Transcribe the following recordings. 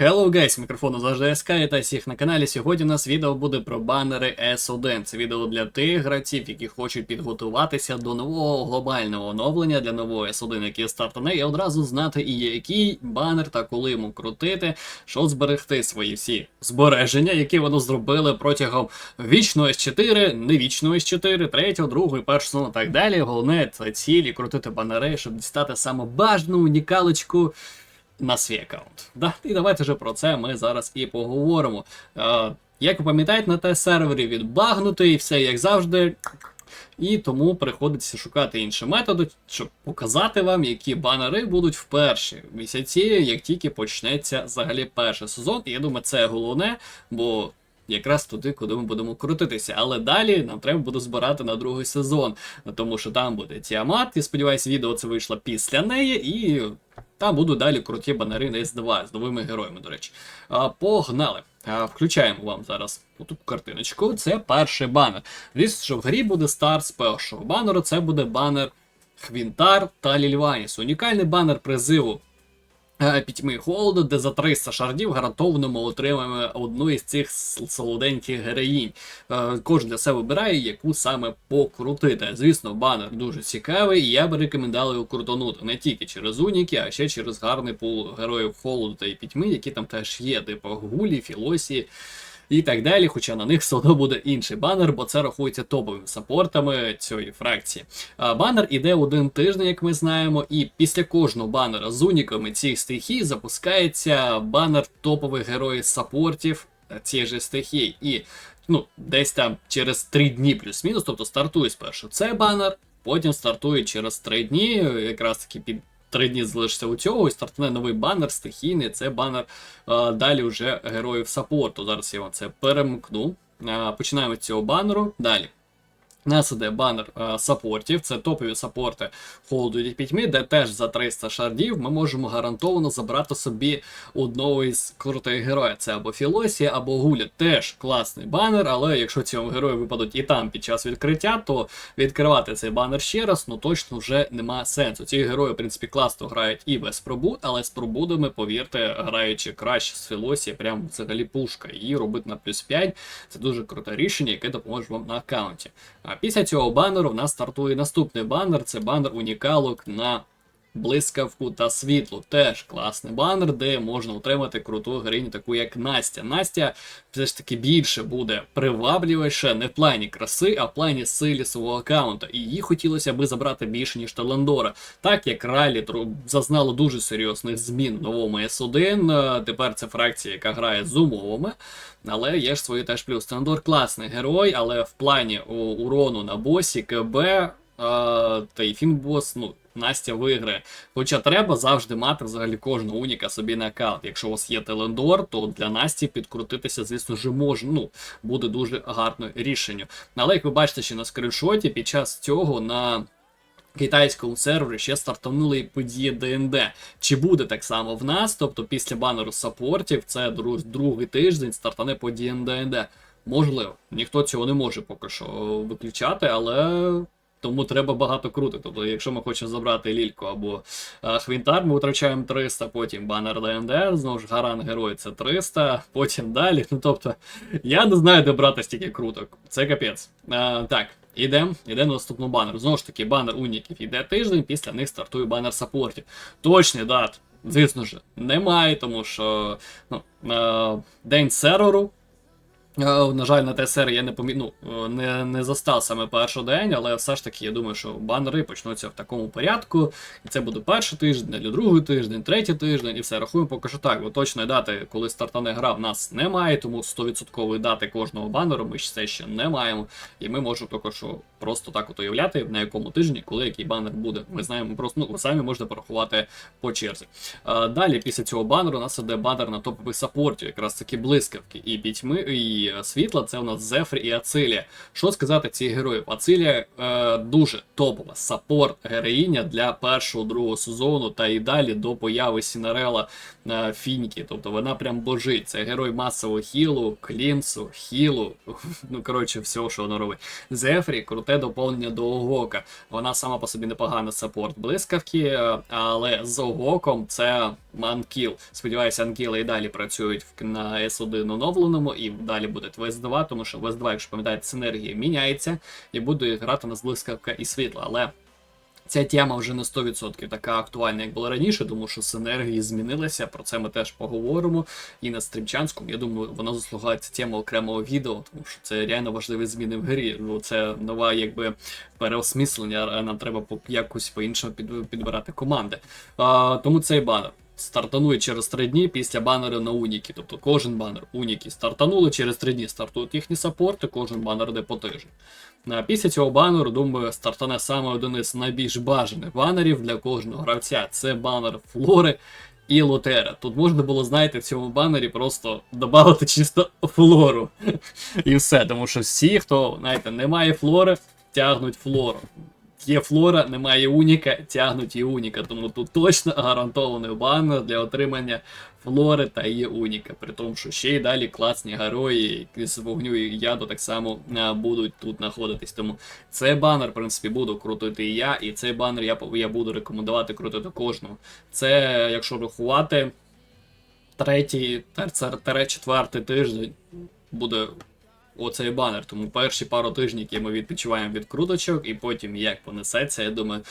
Hello guys, мікрофону завжди СК, та всіх на каналі. Сьогодні у нас відео буде про банери S1. Це відео для тих гравців, які хочуть підготуватися до нового глобального оновлення для нового S1, який стартане, і одразу знати і який банер та коли йому крутити, щоб зберегти свої всі збереження, які вони зробили протягом вічного S4, не вічного S4, третього, другого, першого сезону, так далі. Головне це цілі крутити банери, щоб дістати саму бажану унікалочку на свій аккаунт. Да? І давайте вже про це ми зараз і поговоримо. Е, як ви пам'ятаєте, на те сервері відбагнутий, все як завжди. І тому приходиться шукати інші методи, щоб показати вам, які банери будуть в перші місяці, як тільки почнеться взагалі перший сезон. І я думаю, це головне, бо якраз туди, куди ми будемо крутитися. Але далі нам треба буде збирати на другий сезон, тому що там буде Тіамат, і сподіваюся, відео це вийшло після неї, і там будуть далі круті банери на S2 з новими героями, до речі. А, Погнали! А, Включаємо вам зараз оту картиночку. Це перший банер. Звісно, що в грі буде старт з першого банеру. Це буде банер Хвінтар та Лільваніс. Унікальний банер призиву пітьми холоду, де за 300 шардів гарантовано ми отримаємо одну із цих солоденьких героїнь. Е, Кожен для себе вибирає, яку саме покрутити. Звісно, банер дуже цікавий, і я би рекомендував його крутонути не тільки через уніки, а ще через гарний пул героїв холоду та і пітьми, які там теж є, типу Гулі, Філосі. І так далі, хоча на них все одно буде інший банер, бо це рахується топовими саппортами цієї фракції. Банер іде один тиждень, як ми знаємо, і після кожного банера з уніками цих стихій запускається банер топових героїв саппортів цієї ж стихії. І ну, десь там через 3 дні плюс-мінус, тобто стартує спершу цей банер, потім стартує через 3 дні, якраз таки під. Три дні залишиться у цього і стартне новий банер стихійний. Це банер а, далі вже героїв саппорту. Зараз я вам це перемкну. А, починаємо з цього банеру. Далі. Нас іде банер е, саппортів, це топові саппорти холоду і пітьми, де теж за 300 шардів ми можемо гарантовано забрати собі одного із крутих героїв. Це або Філосія, або Гуля. Теж класний банер, але якщо цьому герою випадуть і там під час відкриття, то відкривати цей банер ще раз, ну точно вже нема сенсу. Ці герої, в принципі, класно грають і без пробуд, але з пробудами, повірте, граючи краще з Філосії, прям взагалі пушка. Її робити на плюс 5 це дуже круте рішення, яке допоможе вам на аккаунті. Після цього банеру в нас стартує наступний банер. Це банер унікалок на блискавку та світло. Теж класний банер, де можна отримати круту героїню, таку як Настя. Настя все ж таки більше буде привабливіше не в плані краси, а в плані силі свого аккаунта. І її хотілося би забрати більше, ніж Таландора. Так як Ралі зазнало дуже серйозних змін в новому S1. е, Тепер це фракція, яка грає з умовами. Але є ж свої теж плюс. Таландор класний герой, але в плані урону на босі, КБ та й фінбос, ну. Настя виграє. Хоча треба завжди мати взагалі кожного уніка собі на аккаунт. Якщо у вас є Телендор, то для Насті підкрутитися, звісно ж, може, ну, буде дуже гарне рішення. Але як ви бачите, ще на скріншоті, під час цього на китайському сервері ще стартанули події ДНД. Чи буде так само в нас? Тобто після банеру саппортів, це друг, другий тиждень стартане події ДНД. Можливо, ніхто цього не може поки що виключати, але тому треба багато крути. Тобто, якщо ми хочемо забрати лільку або е, хвінтар, ми витрачаємо 300, потім банер ДНД, знову ж гаран герой це 300, потім далі. Ну тобто, я не знаю, де брати стільки круток. Це капець. Е, так. Ідемо, йдемо на наступну банер. Знову ж таки, банер уніків йде тиждень, після них стартує банер саппортів. Точний дат, звісно ж, немає, тому що ну, е, день серверу. Е, На жаль, на ТСР я не помі... ну, е, не, не застав саме перший день, але все ж таки я думаю, що банери почнуться в такому порядку. І це буде перший тиждень, далі другий тиждень, третій тиждень, і все рахуємо поки що так. Бо точної дати, коли стартане гра, в нас немає, тому 100% дати кожного банеру ми все ще не маємо. І ми можемо що просто так от уявляти, на якому тижні, коли який банер буде. Ми знаємо просто, ну ви самі можете порахувати по черзі. А, далі, після цього банеру, у нас іде банер на топових саппортів, якраз таки блискавки і пітьми, і е, світла, це у нас Зефр і Ацилія. Що сказати цих героїв? Ацилія е, дуже топова саппорт героїня для першого другого сезону та і далі до появи Сінарела е, Фінькі. Тобто вона прям божить. Це герой масового хілу, клінсу, хілу. Ну коротше, всього, що вона робить. Зефрі, круте доповнення до Огока. Вона сама по собі непогана саппорт блискавки, е, але з Огоком це манкіл. Сподіваюся, анкіли і далі працюють на S1 оновленому, і далі буде вс 2 тому що вс 2 якщо пам'ятаєте, синергія міняється і буде грати на блискавка і світла. Але Ця тема вже не 100% така актуальна, як була раніше, тому що синергії змінилися. Про це ми теж поговоримо. І на стрімчанському, я думаю, вона заслугає ця тема окремого відео, тому що це реально важливі зміни в грі. Ну, це нова, якби переосмислення. Нам треба по- якось по-іншому підбирати команди. А, тому цей банер. Стартанує через 3 дні після банеру на Уніки. Тобто кожен банер Уніки стартанули, через 3 дні стартують їхні саппорти, кожен банер йде по тиждень. А Після цього банеру, думаю, стартане саме один із найбільш бажаних банерів для кожного гравця. Це банер Флори і Лотера. Тут можна було, знаєте, в цьому банері просто додати чисто флору. І все. Тому що всі, хто, знаєте, не має флори, тягнуть флору. Є флора, немає уніка, тягнуть і уніка. Тому тут точно гарантований банер для отримання флори та є уніка. При тому, що ще й далі класні герої з вогню і яду так само будуть тут знаходитись. Тому цей банер, в принципі, буду крутити і я, і цей банер я, я буду рекомендувати крутити кожному. Це, якщо рахувати, третій, четвертий тиждень буде оцей банер. Тому перші пару тижнів, які ми відпочиваємо від круточок, і потім як понесеться, я думаю.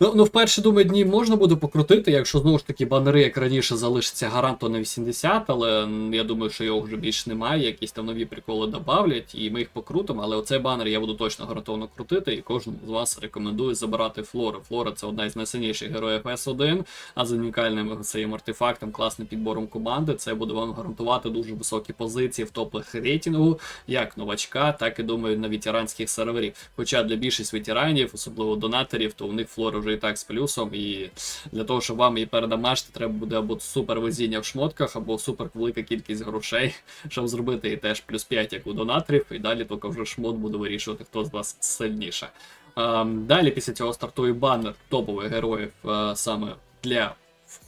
Ну, ну, в перші думаю, дні можна буде покрутити, якщо знову ж таки банери, як раніше, залишиться гаранту на 80, але я думаю, що його вже більше немає, якісь там нові приколи додавлять, і ми їх покрутимо. Але оцей банер я буду точно гарантовано крутити, і кожному з вас рекомендую забирати Флору. Флора це одна із найсильніших героїв S1, а з унікальним цим артефактом, класним підбором команди, це буде вам гарантувати дуже високі позиції в топлах рейтингу, як новачка, так і думаю, на ветеранських серверів. Хоча для більшості ветеранів, особливо донаторів, то у них флора вже і так з плюсом, і для того, щоб вам її передамажити, треба буде або супер везіння в шмотках, або супер велика кількість грошей, щоб зробити і теж плюс 5, як у донаторів, і далі тільки вже шмот буде вирішувати, хто з вас сильніше. Ем, Далі після цього стартує банер топових героїв е, саме для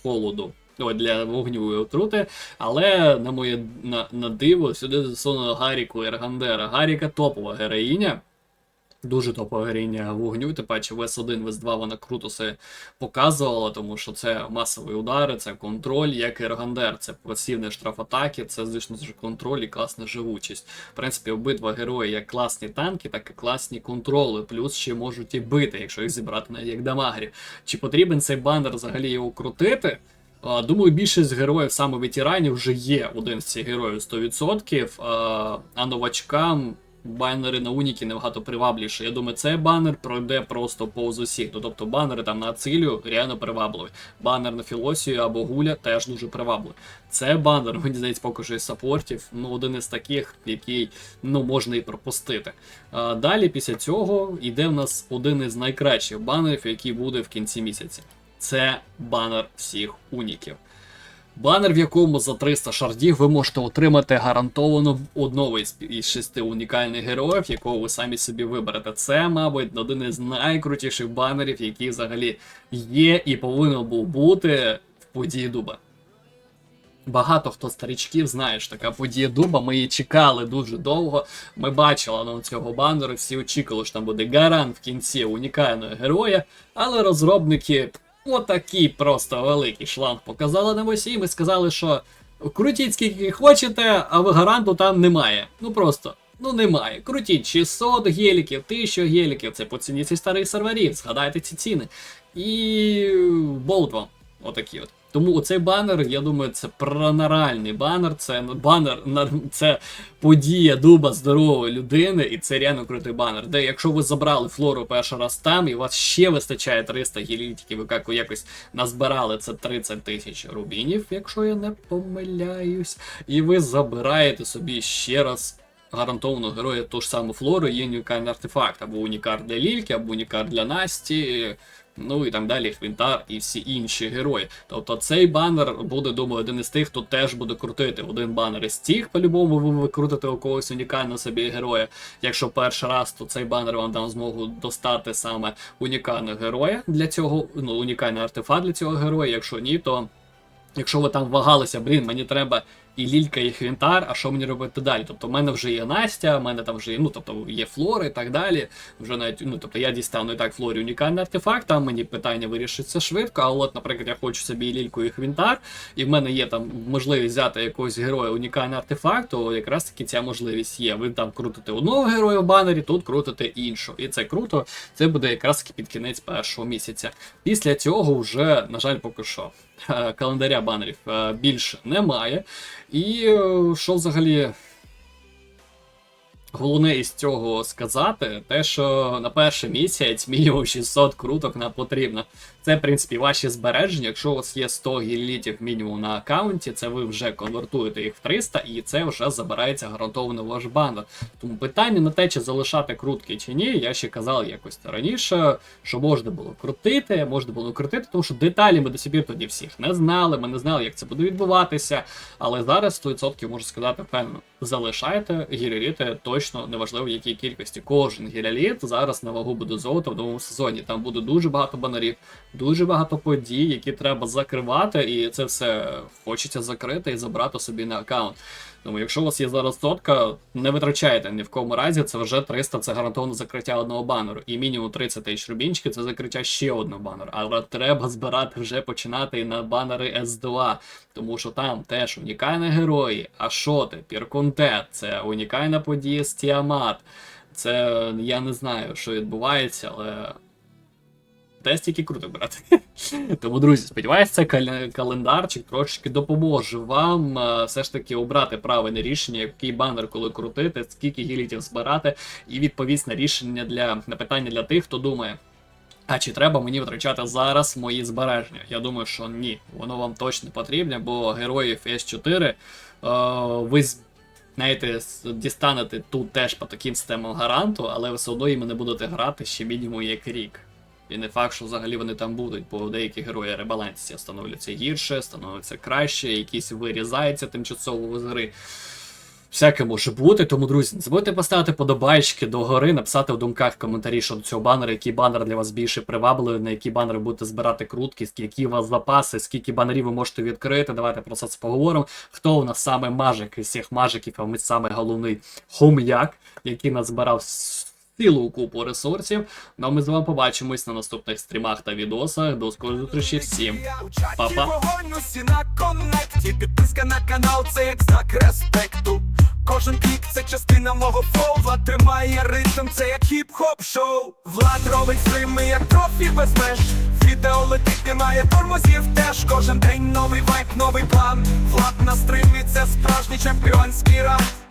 холоду. Ой, для вогню отрути, але на моє на, на диво сюди засунули Гаріку Ергандера. Гаріка топова героїня. Дуже топова героїня вогню, тим паче в S1, в S2 вона круто себе показувала, тому що це масові удари, це контроль, як і Ергандер, це штраф атаки, це звісно контроль і класна живучість. В принципі, обидва герої як класні танки, так і класні контроли, плюс ще можуть і бити, якщо їх зібрати навіть як дамагрів. Чи потрібен цей банер взагалі його крутити? Думаю, більшість героїв саме ветеранів вже є один з цих героїв 100%, а, а новачкам банери на Уніки набагато привабліше. Я думаю, цей банер пройде просто повз усіх. Ну, тобто банери там на Ацилію реально привабливі. Банер на Філосію або Гуля теж дуже привабливий. Це банер, мені здається, поки що із саппортів, ну один із таких, який ну, можна і пропустити. А, далі після цього йде в нас один із найкращих банерів, який буде в кінці місяця. Це банер всіх уніків. Банер, в якому за 300 шардів ви можете отримати гарантовано одного із, шести унікальних героїв, якого ви самі собі виберете. Це, мабуть, один із найкрутіших банерів, який взагалі є і повинен був бути в події дуба. Багато хто старичків знає, що така подія дуба. Ми її чекали дуже довго. Ми бачили на цього банеру, всі очікували, що там буде гарант в кінці унікального героя, але розробники отакий просто великий шланг показали на осі, і ми сказали, що крутіть скільки хочете, а ви гаранту там немає. Ну просто. Ну немає. Крутіть 600 геліків, 1000 геліків, це по ціні цих старих серверів, згадайте ці ціни. І болт вам. Отакі от. Тому оцей банер, я думаю, це пронаральний банер, це банер, це подія дуба здорової людини, і це реально крутий банер. Де якщо ви забрали флору перший раз там, і у вас ще вистачає 300 гелітиків, ви як- якось назбирали це 30 тисяч рубінів, якщо я не помиляюсь, і ви забираєте собі ще раз. Гарантованого героя ту ж саму флору є унікальний артефакт, або унікар для Лільки, або унікар для Насті. Ну і так далі, Хвінтар і всі інші герої. Тобто цей банер буде, думаю, один із тих, хто теж буде крутити. Один банер із тих, по-любому ви викрутите у когось унікального собі героя. Якщо перший раз, то цей банер вам дам змогу достати саме унікального героя для цього, ну, унікальний артефакт для цього героя. Якщо ні, то якщо ви там вагалися, блін, мені треба і лілька, і хвінтар, а що мені робити далі? Тобто, в мене вже є Настя, в мене там вже є, ну, тобто, є флори і так далі. Вже навіть, ну, тобто я дістану і так флорі унікальний артефакт, там мені питання вирішиться швидко, а от, наприклад, я хочу собі і лільку, і хвінтар, і в мене є там можливість взяти якогось героя унікальний артефакт, то якраз таки ця можливість є. Ви там крутите одного героя в банері, тут крутите іншого. І це круто. Це буде якраз таки під кінець першого місяця. Після цього вже, на жаль, поки що. е, Календаря банерів е, більше немає. І е, що взагалі головне із цього сказати, те, що на перший місяць мінімум 600 круток нам потрібно. Це, в принципі, ваші збереження. Якщо у вас є 100 гілітів мінімум на аккаунті, це ви вже конвертуєте їх в 300, і це вже забирається гарантовано ваш банер. Тому питання на те, чи залишати крутки чи ні, я ще казав якось раніше, що можна було крутити, можна було крутити, тому що деталі ми до пір тоді всіх не знали, ми не знали, як це буде відбуватися. Але зараз 100% можу сказати, впевнено, залишайте гіреліти точно неважливо в якій кількості. Кожен гіреліт зараз на вагу буде золота в новому сезоні. Там буде дуже багато банерів, дуже багато подій, які треба закривати, і це все хочеться закрити і забрати собі на аккаунт. Тому якщо у вас є зараз сотка, не витрачайте ні в кому разі, це вже 300, це гарантовано закриття одного банеру. І мінімум 30 тисяч рубінчиків це закриття ще одного банеру. Але треба збирати вже починати на банери S2, тому що там теж унікальні герої, Ашоти, Піркунтет, це унікальна подія з Тіамат. Це я не знаю, що відбувається, але те стільки круто брати. Тому, друзі, сподіваюся, цей календарчик трошечки допоможе вам е, все ж таки обрати правильне рішення, який банер коли крутити, скільки гілітів збирати, і відповість на рішення для на питання для тих, хто думає. А чи треба мені витрачати зараз мої збереження? Я думаю, що ні, воно вам точно потрібне, бо героїв S4 е, ви знаєте, дістанете тут теж по таким системам гаранту, але ви все одно їм не будете грати ще мінімум як рік. І не факт, що взагалі вони там будуть, бо деякі герої ребалансі становляться гірше, становляться краще, якісь вирізаються тимчасово з гри. Всяке може бути, тому, друзі, не забудьте поставити подобайки до гори, написати в думках коментарі щодо цього банера, який банер для вас більше привабливий, на які банери будете збирати крутки, які у вас запаси, скільки банерів ви можете відкрити. Давайте про це поговоримо. Хто у нас саме мажик із всіх мажиків, а ми саме головний хом'як, який назбирав цілу купу ресурсів. Ну а ми з вами побачимось на наступних стрімах та відосах. До скорої зустрічі всім. Па-па. Підписка на канал, це як знак респекту. Кожен клік це частина мого флоу Влад тримає ритм, це як хіп-хоп шоу. Влад робить стрими, як профі без меж. Відео летить, немає тормозів теж. Кожен день новий вайб, новий план. Влад на стримі, це справжній чемпіонський раунд.